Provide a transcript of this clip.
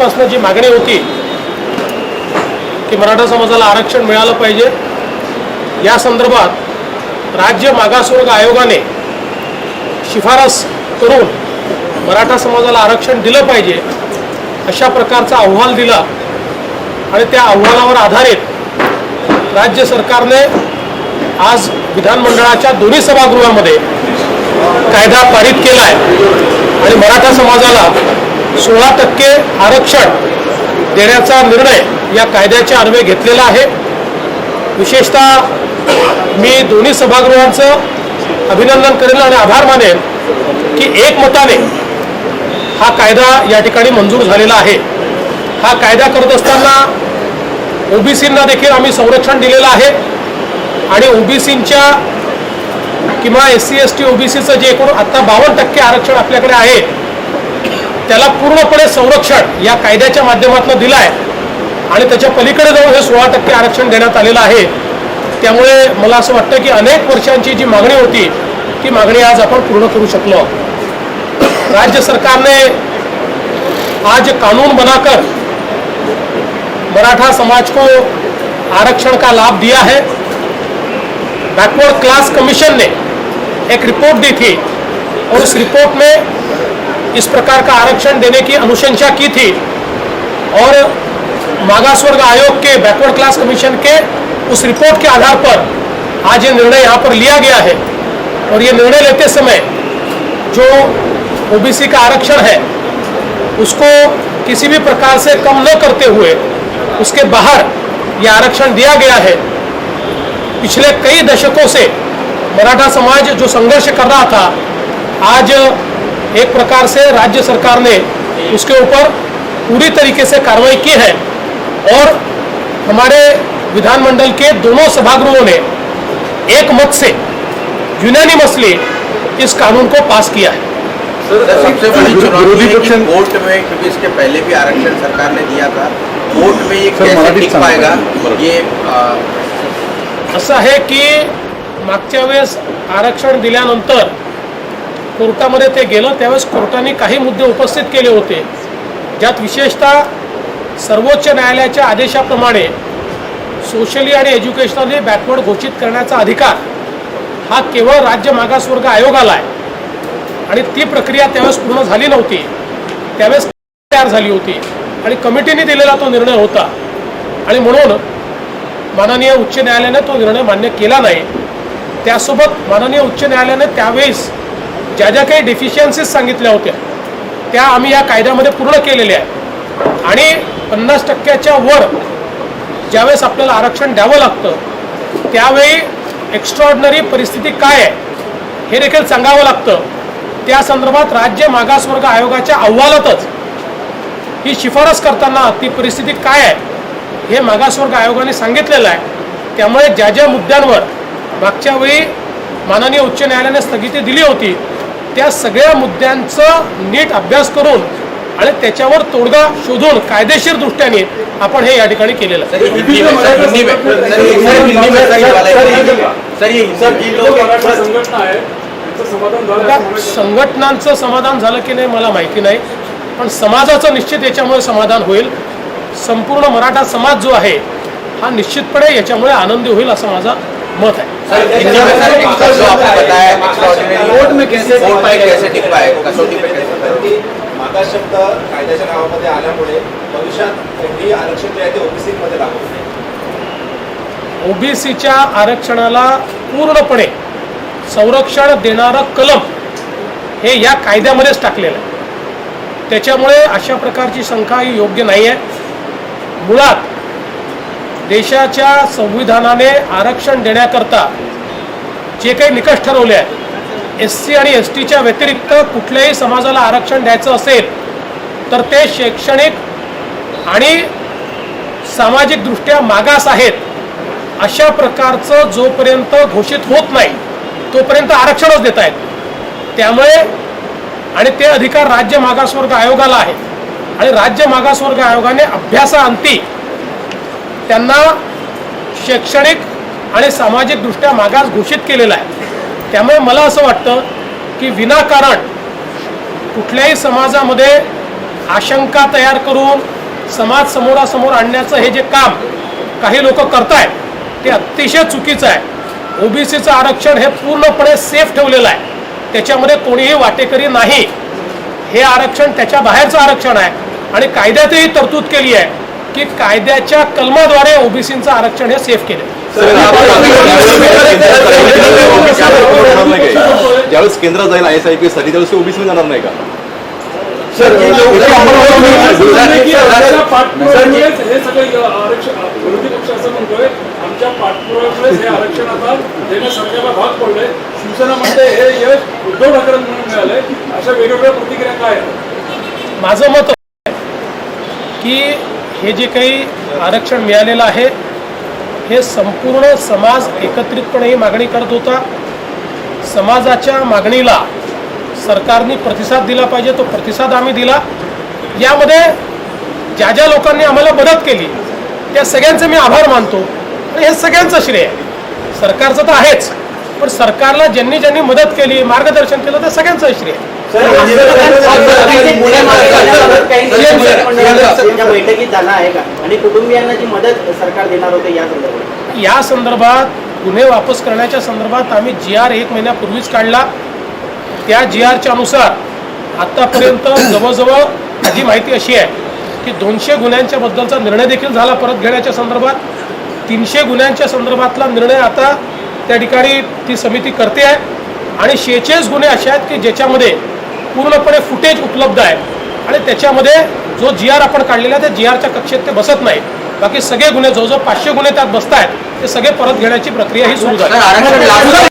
पासून जी मागणी होती की मराठा समाजाला आरक्षण मिळालं पाहिजे. या संदर्भात राज्य मागासवर्ग आयोगाने शिफारस करून मराठा समाजाला आरक्षण दिलं पाहिजे अशा प्रकारचा अहवाल दिला आणि त्या अहवालावर आधारित राज्य सरकारने आज विधानमंडळाच्या दोन्ही सभागृहामध्ये कायदा पारित केला आहे आणि मराठा समाजाला सोळा टक्के आरक्षण देण्याचा निर्णय या कायद्याच्या अन्वये घेतलेला आहे. विशेषतः मी दोन्ही सभागृहांचं अभिनंदन करेन आणि आभार मानेन की एकमताने हा कायदा या ठिकाणी मंजूर झालेला आहे. हा कायदा करत असताना ओबीसींना देखील आम्ही संरक्षण दिलेलं आहे आणि ओबीसींच्या किंवा एस सी एस टी ओबीसीचं जे एकूण आत्ता बावन्न टक्के आरक्षण आपल्याकडे आहे त्याला पूर्णपणे संरक्षण या कायद्याच्या माध्यमातून दिलं आहे आणि त्याच्या पलीकडे जाऊन हे सोळा टक्के आरक्षण देण्यात आलेलं आहे. त्यामुळे मला असं वाटतं की अनेक वर्षांची जी मागणी होती ती मागणी आज आपण पूर्ण करू शकलो राज्य सरकारने आज कानून बनाकर मराठा समाज को आरक्षण का लाभ दिया है? बैकवर्ड क्लास कमीशन ने एक रिपोर्ट दी थी और उस रिपोर्ट में इस प्रकार का आरक्षण देने की अनुशंसा की थी। और मागासवर्ग आयोग के बैकवर्ड क्लास कमीशन के उस रिपोर्ट के आधार पर आज ये निर्णय यहाँ पर लिया गया है। और ये निर्णय लेते समय जो ओबीसी का आरक्षण है, उसको किसी भी प्रकार से कम न करते हुए उसके बाहर ये आरक्षण दिया गया है। पिछले कई दशकों से मराठा समाज जो संघर्ष कर रहा था, आज एक प्रकार से राज्य सरकार ने उसके ऊपर पूरी तरीके से कार्रवाई की है और हमारे विधानमंडल के दोनों सभागृहों ने एक मत से यूनानिमसली इस कानून को पास किया है। सर, सबसे बड़ी चुनौती है कि पक्ष- कोर्ट में क्योंकि इसके पहले भी आरक्षण सरकार ने दिया था कोर्ट में ये कैसे टिक पाएगा? ये असं आहे की मागच्या वेळेस आरक्षण दिल्यानंतर कोर्टामध्ये ते गेलं त्यावेळेस कोर्टाने काही मुद्दे उपस्थित केले होते. ज्यात विशेषतः सर्वोच्च न्यायालयाच्या आदेशाप्रमाणे सोशली आणि एज्युकेशनली बॅकवर्ड घोषित करण्याचा अधिकार हा केवळ राज्य मागासवर्ग आयोगाला आहे. आणि ती प्रक्रिया त्यावेळेस पूर्ण झाली नव्हती. त्यावेळेस तयार झाली होती. आणि कमिटीने दिलेला तो निर्णय होता. आणि म्हणून माननीय उच्च न्यायालयाने तो निर्णय मान्य केला नाही. त्यासोबत माननीय उच्च न्यायालयाने त्यावेळेस ज्या ज्या काही डेफिशियन्सीज सांगितल्या होत्या त्या आम्ही या कायद्यामध्ये पूर्ण केलेल्या आहेत. आणि पन्नास टक्क्याच्या वर ज्यावेळेस आपल्याला आरक्षण द्यावं लागतं त्यावेळी एक्स्ट्रॉर्डनरी परिस्थिती काय आहे हे देखील सांगावं लागतं. त्या संदर्भात राज्य मागासवर्ग आयोगाच्या अहवालातच ही शिफारस करताना ती परिस्थिती काय आहे हे मागासवर्ग आयोगाने सांगितलेलं आहे. त्यामुळे ज्या ज्या मुद्द्यांवर मागच्या वेळी माननीय उच्च न्यायालयाने स्थगिती दिली होती त्या सगळ्या मुद्द्यांचं नीट अभ्यास करून आणि त्याच्यावर तोडगा शोधून कायदेशीर दृष्ट्याने आपण हे या ठिकाणी केलेलं. संघटनांचं समाधान झालं की नाही मला माहिती नाही. पण समाजाचं निश्चित याच्यामुळे समाधान होईल. संपूर्ण मराठा समाज जो आहे हा निश्चितपणे याच्यामुळे आनंदी होईल असं माझं मत आहे. सर हिंदी में सर एक जो आपने बताया एक्स्ट्राऑर्डिनरी कोर्ट में कैसे टिक कोर्ट में पाएगा? कैसे टिक पाएगा कसौटी पे कैसे पाएगा? मागास शब्द कायद्याच्या नावामध्ये आल्यामुळे भविष्यात आरक्षण जे आहे ते ओबीसी मध्ये लागू ओबीसीच्या आरक्षणाला पूर्णपणे संरक्षण देणारं कलम हे या कायद्यामध्येच टाकलेलं आहे त्याच्यामुळे अशा प्रकारची शंका ही योग्य नाही आहे मुळात देशाच्या संविधानाने आरक्षण देण्याकरता जे काही निकष ठरवले आहेत एस सी आणि एस टीच्या व्यतिरिक्त कुठल्याही समाजाला आरक्षण द्यायचं असेल तर ते शैक्षणिक आणि सामाजिकदृष्ट्या मागास आहेत. अशा प्रकारचं जोपर्यंत घोषित होत नाही तोपर्यंत आरक्षणच देत आहेत. त्यामुळे आणि ते अधिकार राज्य मागासवर्ग आयोगाला आहे. आणि राज्य मागासवर्ग आयोगाने अभ्यासाअंती त्यांना शैक्षणिक आणि सामाजिकदृष्ट्या मागास घोषित केलेला आहे. त्यामुळे मला असं वाटतं की विनाकारण कुठल्याही समाजामध्ये आशंका तयार करून समाज समोरासमोर आणण्याचं हे जे काम काही लोक करतायत ते अतिशय चुकीचं आहे. ओबीसीचं आरक्षण हे पूर्णपणे सेफ ठेवलेलं आहे. त्याच्यामध्ये कोणीही वाटेकरी नाही. हे आरक्षण त्याच्या बाहेरचं आरक्षण आहे आणि कायद्यातही तरतूद केली आहे. की कायद्याच्या कलमाद्वारे ओबीसीचं आरक्षण हे सेफ केलं. ज्यावेळेस केंद्रात जाईल आय एस आय पी साठी त्यावेळेस ओबीसी जाणार नाही का? आमच्या हे आरक्षण हे आता सरकारला भाग शिवसेना म्हणते हे यश उद्धव मिळालंय. अशा वेगवेगळ्या प्रतिक्रिया काय आहेत? माझं मत आहे की हे जे काही आरक्षण मिळालेलं आहे हे संपूर्ण समाज एकत्रितपणे ही मागणी करत होता. समाजाच्या मागणीला सरकारने प्रतिसाद दिला पाहिजे तो प्रतिसाद आम्ही दिला. यामध्ये ज्या ज्या लोकांनी आम्हाला मदत केली त्या सगळ्यांचे मी आभार मानतो. आणि हे सगळ्यांचं श्रेय आहे. सरकारचं तर आहेच पण सरकारला ज्यांनी ज्यांनी मदत केली मार्गदर्शन केलं ते सगळ्यांचं श्रेय बैठकीत झाला आहे का? आणि कुटुंबियांना जी मदत सरकार देणार होते या संदर्भात? या संदर्भात गुन्हे वापस करण्याच्या संदर्भात आम्ही जी आर एक महिन्यापूर्वीच काढला. त्या जी आरच्या अनुसार आत्तापर्यंत जवळजवळ माझी माहिती अशी आहे की दोनशे गुन्ह्यांच्या बद्दलचा निर्णय देखील झाला परत घेण्याच्या संदर्भात. तीनशे गुन्ह्यांच्या संदर्भातला निर्णय आता त्या ठिकाणी ती समिती करते आहे. आणि शेहेचाळीस गुन्हे असे आहेत की ज्याच्यामध्ये पूर्णपणे फुटेज उपलब्ध आहे. आणि त्याच्यामध्ये जो जी आर आपण काढलेला आहे त्या जी आरच्या कक्षेत ते बसत नाही बाकी सगळे गुन्हे जवळजवळ पाचशे गुन्हे त्यात बसत आहेत ते सगळे परत घेण्याची प्रक्रिया ही सुरू झाली.